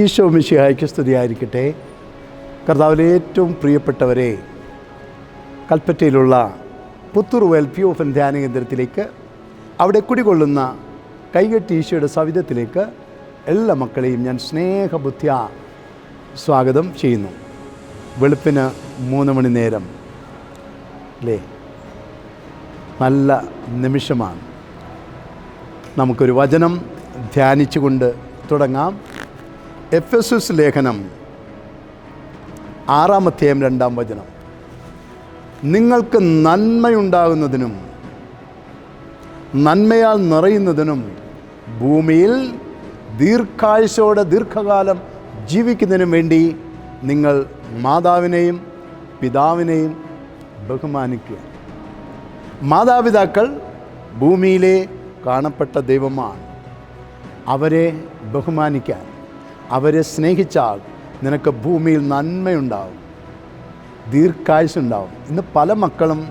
ഈശോ മിശിഹായ്ക്ക് സ്തുതിയായിരിക്കട്ടെ. കർത്താവിലെ ഏറ്റവും പ്രിയപ്പെട്ടവരെ കൽപ്പറ്റയിലുള്ള പുത്തൂർ വെൽ പി ഓഫൻ ധ്യാന കേന്ദ്രത്തിലേക്ക് അവിടെ കുടികൊള്ളുന്ന കൈകെട്ടി ഈശോയുടെ സവിധത്തിലേക്ക് എല്ലാ മക്കളെയും ഞാൻ സ്നേഹബുദ്ധ്യ സ്വാഗതം ചെയ്യുന്നു. വെളുപ്പിന് മൂന്ന് മണി നേരം അല്ലേ? നല്ല നിമിഷമാണ്. നമുക്കൊരു വചനം ധ്യാനിച്ചുകൊണ്ട് തുടങ്ങാം. എഫ് എസ് എസ് ലേഖനം ആറാമധ്യായം രണ്ടാം വചനം. നിങ്ങൾക്ക് നന്മയുണ്ടാകുന്നതിനും നന്മയാൽ നിറയുന്നതിനും ഭൂമിയിൽ ദീർഘായുസോടെ ദീർഘകാലം ജീവിക്കുന്നതിനും വേണ്ടി നിങ്ങൾ മാതാവിനെയും പിതാവിനെയും ബഹുമാനിക്കുക. മാതാപിതാക്കൾ ഭൂമിയിലെ കാണപ്പെട്ട ദൈവമാണ്. അവരെ ബഹുമാനിക്കാൻ അവരെ സ്നേഹിച്ചാൽ നിനക്ക് ഭൂമിയിൽ നന്മയുണ്ടാവും ദീർഘായുസുണ്ടാവും ഇന്ന് പല മക്കളും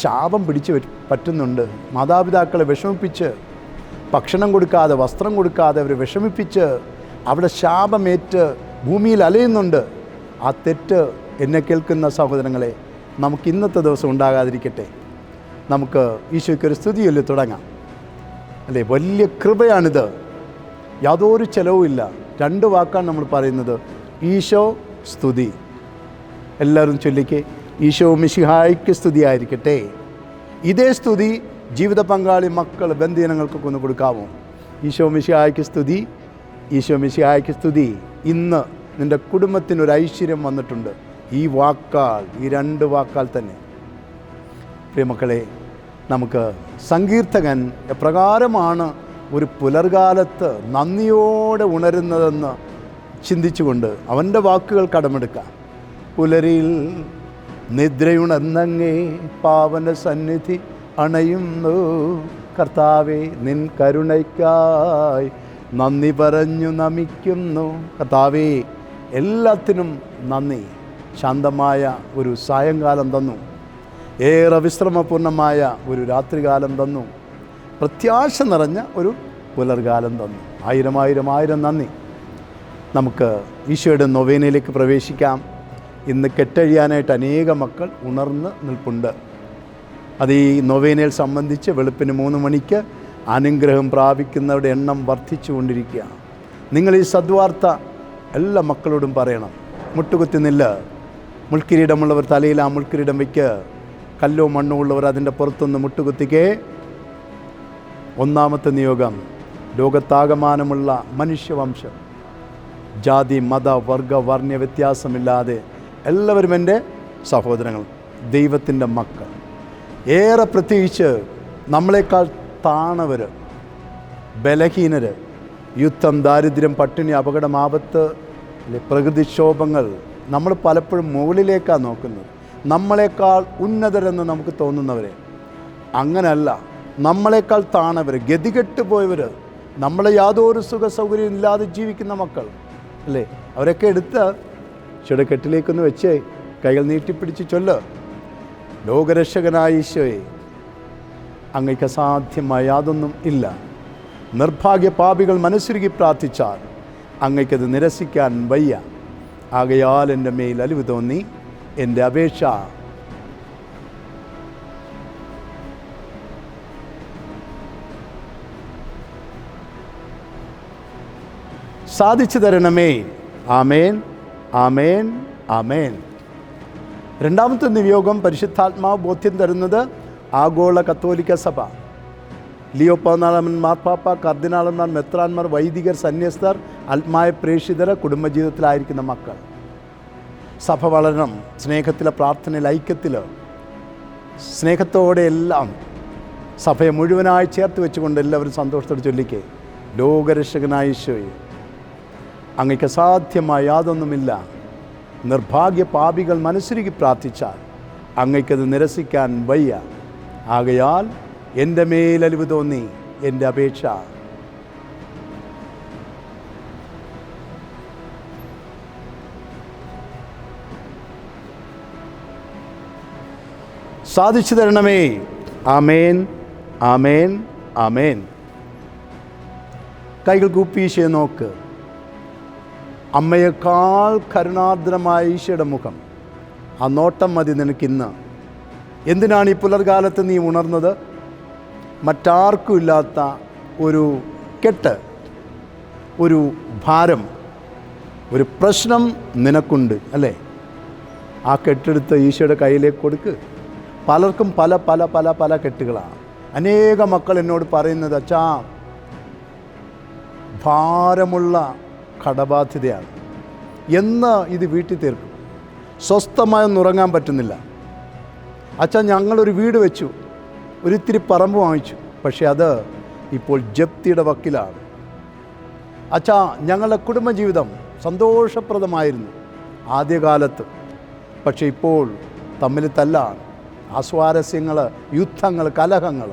ശാപം പിടിച്ച് പറ്റുന്നുണ്ട്. മാതാപിതാക്കളെ വിഷമിപ്പിച്ച് ഭക്ഷണം കൊടുക്കാതെ വസ്ത്രം കൊടുക്കാതെ അവരെ വിഷമിപ്പിച്ച് അവിടെ ശാപമേറ്റ് ഭൂമിയിൽ അലയുന്നുണ്ട്. ആ തെറ്റ് എന്നെ കേൾക്കുന്ന സഹോദരങ്ങളെ നമുക്ക് ഇന്നത്തെ ദിവസം ഉണ്ടാകാതിരിക്കട്ടെ. നമുക്ക് ഈശോയ്ക്കൊരു സ്തുതിയല്ലേ തുടങ്ങാം. അല്ലേ വലിയ കൃപയാണിത്. യാതൊരു ചെലവുമില്ല. രണ്ട് വാക്കാണ് നമ്മൾ പറയുന്നത്. ഈശോ സ്തുതി. എല്ലാവരും ചൊല്ലിക്ക് ഈശോ മിശിഹായ്ക്ക് സ്തുതിയായിരിക്കട്ടെ. ഇതേ സ്തുതി ജീവിത പങ്കാളി മക്കൾ ബന്ധുജനങ്ങൾക്കൊക്കെ ഒന്ന് കൊടുക്കാമോ ഈശോ മിശിഹായ്ക്ക് സ്തുതി ഈശോ മിശിഹായ്ക്ക് സ്തുതി. ഇന്ന് നിന്റെ കുടുംബത്തിനൊരു ഐശ്വര്യം വന്നിട്ടുണ്ട്. ഈ വാക്കാൽ ഈ രണ്ട് വാക്കാൽ തന്നെ. പ്രിയമക്കളെ നമുക്ക് സങ്കീർത്തകൻ എപ്രകാരമാണ് ഒരു പുലർകാലത്ത് നന്ദിയോടെ ഉണരുന്നതെന്ന് ചിന്തിച്ചുകൊണ്ട് അവന്റെ വാക്കുകൾ കടമെടുക്കാം. പുലരിൽ നിദ്രയുണർന്നങ്ങേ പാവന സന്നിധി അണയുന്നു. കർത്താവെ നിൻ കരുണയ്ക്കായി നന്ദി പറഞ്ഞു നമിക്കുന്നു. കർത്താവേ എല്ലാത്തിനും നന്ദി. ശാന്തമായ ഒരു സായങ്കാലം തന്നു. ഏറെ വിശ്രമപൂർണമായ ഒരു രാത്രികാലം തന്നു. പ്രത്യാശ നിറഞ്ഞ ഒരു പുലർകാലം തന്നു. ആയിരം ആയിരം ആയിരം നന്ദി. നമുക്ക് ഈശോയുടെ നൊവേനയിലേക്ക് പ്രവേശിക്കാം. ഇന്ന് കെട്ടഴിയാനായിട്ട് അനേക മക്കൾ ഉണർന്ന് നിൽപ്പുണ്ട്. അത് ഈ നൊവേനയിൽ സംബന്ധിച്ച് വെളുപ്പിന് മൂന്ന് മണിക്ക് അനുഗ്രഹം പ്രാപിക്കുന്നവരുടെ എണ്ണം വർദ്ധിച്ചുകൊണ്ടിരിക്കുകയാണ് നിങ്ങൾ ഈ സദ്വാർത്ത എല്ലാ മക്കളോടും പറയണം. മുട്ടുകുത്തി നില്ല്. മുൾക്കിരീടമുള്ളവർ തലയിൽ ആ മുൾക്കിരീടം വയ്ക്ക് കല്ലോ മണ്ണോ ഉള്ളവർ അതിന്റെ പുറത്തുനിന്ന് മുട്ടുകുത്തിക്കേ. ഒന്നാമത്തെ നിയോഗം ലോകത്താകമാനമുള്ള മനുഷ്യവംശം. ജാതി മത വർഗ വർണ വ്യത്യാസമില്ലാതെ എല്ലാവരും എന്റെ സഹോദരങ്ങൾ ദൈവത്തിന്റെ മക്കൾ. ഏറെ പ്രത്യേകിച്ച് നമ്മളെക്കാൾ താണവർ ബലഹീനർ യുദ്ധം ദാരിദ്ര്യം പട്ടിണി അപകടം ആപത്ത് പ്രകൃതിക്ഷോഭങ്ങൾ നമ്മൾ പലപ്പോഴും മുകളിലേക്കാണ് നോക്കുന്നത്. നമ്മളെക്കാൾ ഉന്നതരെന്ന് നമുക്ക് തോന്നുന്നവരെ. അങ്ങനല്ല. നമ്മളെക്കാൾ താണവർ ഗതികെട്ട് പോയവർ നമ്മളെ യാതൊരു സുഖ സൗകര്യം ഇല്ലാതെ ജീവിക്കുന്ന മക്കൾ അല്ലേ? അവരൊക്കെ എടുത്ത് ചുടക്കെട്ടിലേക്കൊന്ന് വെച്ച് കൈകൾ നീട്ടിപ്പിടിച്ച് ചൊല്ല്. ലോകരക്ഷകനായ ഈശോയെ അങ്ങയ്ക്ക് അസാധ്യമായ യാതൊന്നും ഇല്ല. നിർഭാഗ്യ പാപികൾ മനസ്സുരുകി പ്രാർത്ഥിച്ചാൽ അങ്ങയ്ക്കത് നിരസിക്കാൻ വയ്യ. ആകയാൽ എന്റെ മേൽ അലിവ് തോന്നി എന്റെ അപേക്ഷ സാധിച്ചു തരണമേ. ആമേൻ ആമേൻ ആമേൻ. രണ്ടാമത്തെ നിയോഗം പരിശുദ്ധാത്മാവ് ബോധ്യം തരുന്നത് ആഗോള കത്തോലിക്ക സഭ. ലിയോ പതിനാലാമൻ മാർപ്പാപ്പ കർദിനാളന്മാർ മെത്രാന്മാർ വൈദികർ സന്യസ്തർ ആത്മായ പ്രേക്ഷിതർ കുടുംബജീവിതത്തിലായിരിക്കുന്ന മക്കൾ. സഭ വളരണം സ്നേഹത്തിലെ പ്രാർത്ഥനയിൽ ഐക്യത്തിൽ സ്നേഹത്തോടെ എല്ലാം സഭയെ മുഴുവനായി ചേർത്ത് വെച്ചുകൊണ്ട് എല്ലാവരും സന്തോഷത്തോടെ ചൊല്ലിക്കേ. ലോകരക്ഷകനായ ഈശോയെ. അങ്ങയ്ക്ക് അസാധ്യമായ യാതൊന്നുമില്ല. നിർഭാഗ്യ പാപികൾ മനസ്സിലേക്ക് പ്രാർത്ഥിച്ചാൽ അങ്ങയ്ക്കത് നിരസിക്കാൻ വയ്യ. ആകയാൽ എന്റെ മേലലിവ് തോന്നി എന്റെ അപേക്ഷ. സാധിച്ചു തരണമേ. ആമേൻ ആമേൻ ആമേൻ. കൈകൾ കൂപ്പീശയെ നോക്ക്. അമ്മയേക്കാൾ കരുണാർദ്രമായ ഈശയുടെ മുഖം. ആ നോട്ടം മതി നിനക്കിന്ന് എന്തിനാണ് ഈ പുലർകാലത്ത് നീ ഉണർന്നത്? മറ്റാർക്കും ഇല്ലാത്ത ഒരു കെട്ട് ഒരു ഭാരം ഒരു പ്രശ്നം നിനക്കുണ്ട് അല്ലേ? ആ കെട്ടെടുത്ത് ഈശോയുടെ കയ്യിലേക്ക് കൊടുക്ക്. പലർക്കും പല പല പല പല കെട്ടുകളാണ് അനേക മക്കൾ എന്നോട് പറയുന്നത് അച്ഛാ ഭാരമുള്ള കടബാധ്യതയാണ്. എന്ന് ഇത് വീട്ടിൽ തീർക്കും? സ്വസ്ഥമായൊന്നും ഉറങ്ങാൻ പറ്റുന്നില്ല. അച്ഛാ ഞങ്ങളൊരു വീട് വെച്ചു. ഒരിത്തിരി പറമ്പ് വാങ്ങിച്ചു. പക്ഷേ അത് ഇപ്പോൾ ജപ്തിയുടെ വക്കിലാണ്. അച്ഛാ ഞങ്ങളുടെ കുടുംബജീവിതം സന്തോഷപ്രദമായിരുന്നു ആദ്യകാലത്ത്. പക്ഷേ ഇപ്പോൾ തമ്മിൽ തല്ലാണ് അസ്വാരസ്യങ്ങൾ യുദ്ധങ്ങൾ കലഹങ്ങൾ.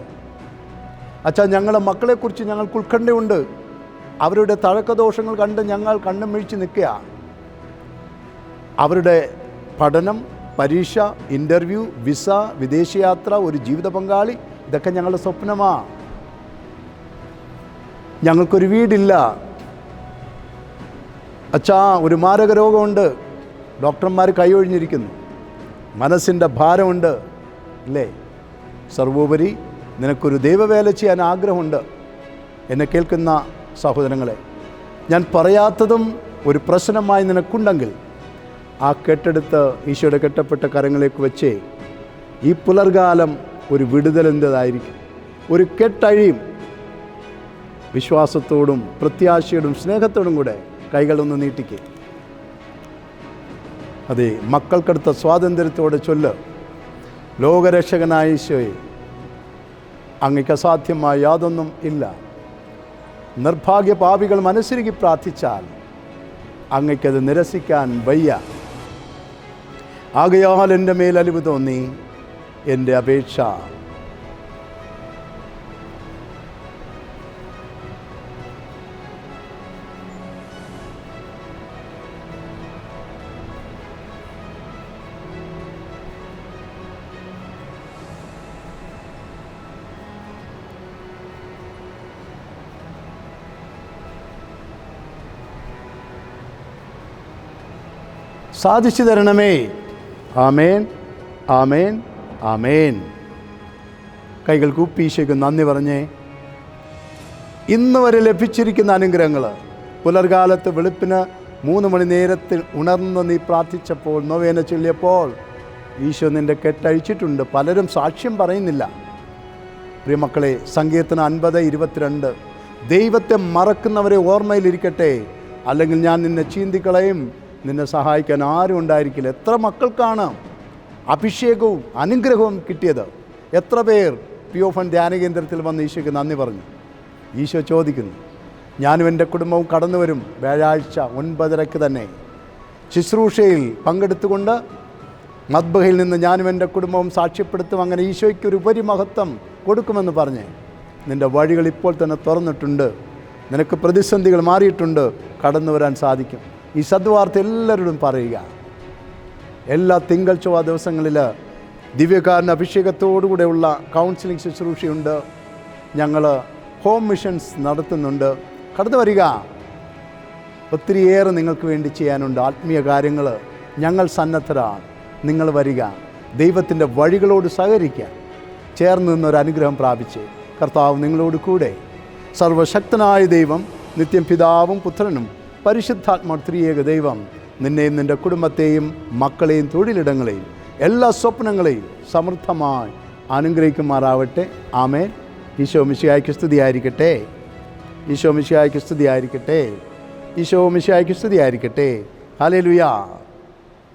അച്ഛാ ഞങ്ങളുടെ മക്കളെക്കുറിച്ച് ഞങ്ങൾക്ക് ഉത്കണ്ഠയുണ്ട്. അവരുടെ തഴക്കദോഷങ്ങൾ കണ്ട് ഞങ്ങൾ കണ്ണും മിഴിച്ച് നിൽക്കുക. അവരുടെ പഠനം പരീക്ഷ ഇന്റർവ്യൂ വിസ വിദേശയാത്ര ഒരു ജീവിത പങ്കാളി ഇതൊക്കെ ഞങ്ങളുടെ സ്വപ്നമാണ് ഞങ്ങൾക്കൊരു വീടില്ല. അച്ഛാ ഒരു മാരക രോഗമുണ്ട്. ഡോക്ടർമാർ കൈയൊഴിഞ്ഞിരിക്കുന്നു. മനസ്സിന്റെ ഭാരമുണ്ട്. അല്ലേ സർവോപരി നിനക്കൊരു ദൈവവേല ചെയ്യാൻ ആഗ്രഹമുണ്ട്. എന്നെ കേൾക്കുന്ന സഹോദരങ്ങളെ ഞാൻ പറയാത്തതും ഒരു പ്രശ്നമായി നിനക്കുണ്ടെങ്കിൽ ആ കെട്ടെടുത്ത് ഈശോയുടെ കെട്ടപ്പെട്ട കരങ്ങളിലേക്ക് വെച്ചേ ഈ പുലർകാലം ഒരു വിടുതലിന്റെതായിരിക്കും ഒരു കെട്ടഴിയും വിശ്വാസത്തോടും പ്രത്യാശയോടും സ്നേഹത്തോടും കൂടെ കൈകളൊന്ന് നീട്ടിക്ക്. അതെ മക്കൾക്കടുത്ത സ്വാതന്ത്ര്യത്തോടെ ചൊല്ല്. ലോകരക്ഷകനായ ഈശോയെ അങ്ങക്ക് അസാധ്യമായ യാതൊന്നും ഇല്ല. നിർഭാഗ്യ പാപികൾ മനസ്സിരുകി പ്രാർത്ഥിച്ചാൽ അങ്ങയ്ക്കത് നിരസിക്കാൻ വയ്യ. ആകയാൽ എന്റെ മേൽ തോന്നി എന്റെ അപേക്ഷ സാധിച്ചു തരണമേ. ആമേൻ ആമേൻ ആമേൻ. കൈകൾ കൂപ്പീശയ്ക്ക് നന്ദി പറഞ്ഞേ. ഇന്ന് വരെ ലഭിച്ചിരിക്കുന്ന അനുഗ്രഹങ്ങൾ പുലർകാലത്ത് വെളുപ്പിന് മൂന്ന് മണി നേരത്തിൽ ഉണർന്ന് നീ പ്രാർത്ഥിച്ചപ്പോൾ നോവേന ചൊല്ലിയപ്പോൾ ഈശോ നിന്റെ കെട്ടഴിച്ചിട്ടുണ്ട്. പലരും സാക്ഷ്യം പറയുന്നില്ല. പ്രിയമക്കളെ സങ്കീർത്തനം അൻപത് ഇരുപത്തിരണ്ട്. ദൈവത്തെ മറക്കുന്നവരെ ഓർമ്മയിലിരിക്കട്ടെ. അല്ലെങ്കിൽ ഞാൻ നിന്നെ ചീന്തിക്കളയും. നിന്നെ സഹായിക്കാൻ ആരും ഉണ്ടായിരിക്കില്ല. എത്ര മക്കൾക്കാണ് അഭിഷേകവും അനുഗ്രഹവും കിട്ടിയത്? എത്ര പേർ പി ഒ ഫൺ ധ്യാന കേന്ദ്രത്തിൽ വന്ന് ഈശോയ്ക്ക് നന്ദി പറഞ്ഞു? ഈശോ ചോദിക്കുന്നു ഞാനും എന്റെ കുടുംബവും കടന്നു വരും വ്യാഴാഴ്ച ഒൻപതരയ്ക്ക് തന്നെ. ശുശ്രൂഷയിൽ പങ്കെടുത്തുകൊണ്ട് മദ്ബഹയിൽ നിന്ന് ഞാനും എന്റെ കുടുംബവും സാക്ഷ്യപ്പെടുത്തും. അങ്ങനെ ഈശോയ്ക്ക് ഒരു ഉപരിമഹത്വം കൊടുക്കുമെന്ന് പറഞ്ഞ് നിന്റെ വഴികൾ ഇപ്പോൾ തന്നെ തുറന്നിട്ടുണ്ട്. നിനക്ക് പ്രതിസന്ധികൾ മാറിയിട്ടുണ്ട്. കടന്നു വരാൻ സാധിക്കും. ഈ സദ്വാർത്ത എല്ലാവരോടും പറയുക. എല്ലാ തിങ്കൾ ചൊവ്വ ദിവസങ്ങളിൽ ദിവ്യകാരൻ അഭിഷേകത്തോടുകൂടെയുള്ള കൗൺസിലിംഗ് ശുശ്രൂഷയുണ്ട്. ഞങ്ങൾ ഹോം മിഷൻസ് നടത്തുന്നുണ്ട്. കടന്നു വരിക. ഒത്തിരിയേറെ നിങ്ങൾക്ക് വേണ്ടി ചെയ്യാനുണ്ട്. ആത്മീയ കാര്യങ്ങൾ. ഞങ്ങൾ സന്നദ്ധരാണ്. നിങ്ങൾ വരിക. ദൈവത്തിന്റെ വഴികളോട് സഹകരിക്കാൻ ചേർന്ന് നിന്നൊരു അനുഗ്രഹം പ്രാപിച്ച് കർത്താവ് നിങ്ങളോട് കൂടെ. സർവശക്തനായ ദൈവം നിത്യം പിതാവും പുത്രനും പരിശുദ്ധാത്മ ത്രിയേക ദൈവം. നിന്നെയും നിന്റെ കുടുംബത്തെയും മക്കളെയും തൊഴിലിടങ്ങളെയും എല്ലാ സ്വപ്നങ്ങളെയും സമൃദ്ധമായി അനുഗ്രഹിക്കുമാറാവട്ടെ. ആമേൻ. ഈശോ മിശിയായ്ക്ക് സ്തുതിയായിരിക്കട്ടെ. ഈശോ മിശിയായ്ക്ക് സ്തുതിയായിരിക്കട്ടെ. ഈശോ മിശിയായ്ക്ക് സ്തുതിയായിരിക്കട്ടെ. ഹാലേലുയാ